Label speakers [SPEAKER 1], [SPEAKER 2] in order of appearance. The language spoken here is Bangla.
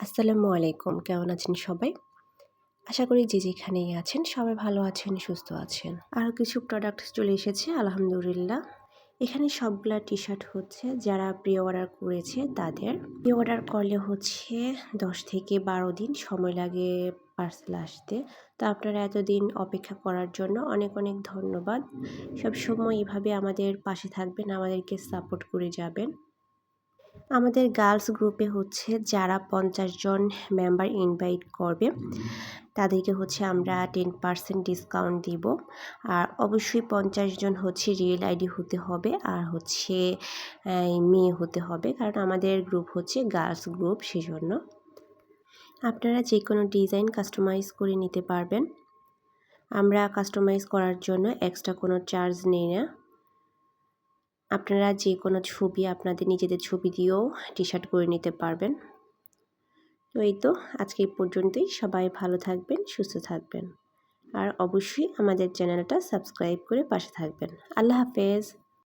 [SPEAKER 1] আসসালামু আলাইকুম, কেমন আছেন সবাই? আশা করি যে যেখানেই আছেন সবাই ভালো আছেন, সুস্থ আছেন। আরও কিছু প্রোডাক্ট চলে এসেছে, আলহামদুলিল্লাহ। এখানে সবগুলা টি শার্ট হচ্ছে, যারা প্রি অর্ডার করেছে তাদের। প্রি অর্ডার করলে হচ্ছে দশ থেকে বারো দিন সময় লাগে পার্সেল আসতে। তো আপনারা এতদিন অপেক্ষা করার জন্য অনেক অনেক ধন্যবাদ। সবসময় এভাবে আমাদের পাশে থাকবেন, আমাদেরকে সাপোর্ট করে যাবেন। আমাদের গার্লস গ্রুপে হচ্ছে যারা পঞ্চাশ জন মেম্বার ইনভাইট করবে, তাদেরকে হচ্ছে আমরা টেন পার্সেন্ট ডিসকাউন্ট দিব। আর অবশ্যই পঞ্চাশ জন হচ্ছে রিয়েল আইডি হতে হবে আর হচ্ছে মেয়ে হতে হবে, কারণ আমাদের গ্রুপ হচ্ছে গার্লস গ্রুপ সেজন্য। আপনারা যে কোনো ডিজাইন কাস্টমাইজ করে নিতে পারবেন। আমরা কাস্টমাইজ করার জন্য এক্সট্রা কোনো চার্জ নেই না। আপনারা যে কোনো ছবি আপনাদের নিজেদের ছবি দিয়েও টি শার্ট করে নিতে পারবেন। তো এই তো, আজকে এই পর্যন্তই। সবাই ভালো থাকবেন, সুস্থ থাকবেন। আর অবশ্যই আমাদের চ্যানেলটা সাবস্ক্রাইব করে পাশে থাকবেন। আল্লাহ হাফেজ।